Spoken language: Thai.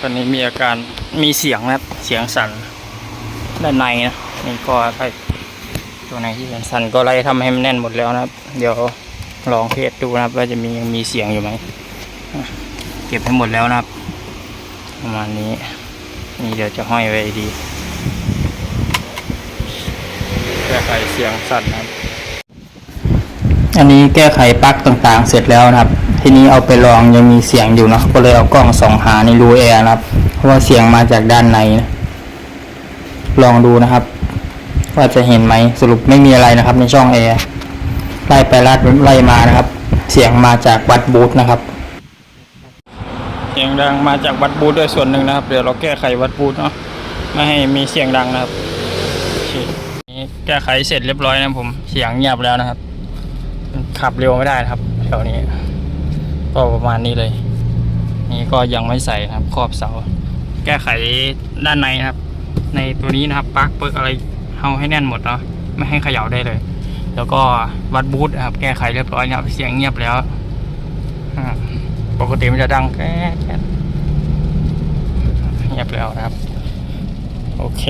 ตอนนี้มีอาการมีเสียงนะครับ เสียงสั่นด้านในนะนี่ก็ไล่ตัวไหนที่สั่นก็ไล่ทำให้มันแน่นหมดแล้วนะครับ เดี๋ยวลองเทสดูนะครับ ว่าจะมียังมีเสียงอยู่ไหมเก็บให้หมดแล้วนะครับ ประมาณนี้ นี่เดี๋ยวจะห้อยไว้ดีแก้ไขเสียงสั่นนะครับ อันนี้แก้ไขปลั๊กต่างๆ เสร็จแล้วนะครับ ทีนี้เอาไปลองยังมีเสียงอยู่เนาะก็เลยเอากล้องส่องหาในรูแอร์นะครับเพราะว่าเสียงมาจากด้านในนะลองดูนะครับ ว่าจะเห็นไหมสรุปไม่มีอะไรนะครับ ในช่องแอร์ไล่ไปลาดไล่มานะครับ เสียงมาจากวัดบูธนะครับ เสียงดังมาจากวัดบูธด้วยส่วนหนึ่งนะครับ เดี๋ยวเราแก้ไขวัดบูธเนาะไม่ให้มีเสียงดังนะครับแก้ไขเสร็จเรียบร้อยนะผม เสียงเงียบแล้วนะครับ ขับเร็วไม่ได้นะครับแถวนี้ ก็ประมาณนี้เลย นี่ก็ยังไม่ใส่ครับครอบเสา แก้ไขด้านในครับ ในตัวนี้นะครับปลั๊กเปิกอะไรเอาให้แน่นหมดเนาะไม่ให้เขย่าได้เลย แล้วก็วัดบูทครับ แก้ไขเรียบร้อยครับเสียงเงียบแล้วปกติมันจะดังแก๊กแก๊กเงียบแล้วนะครับ โอเค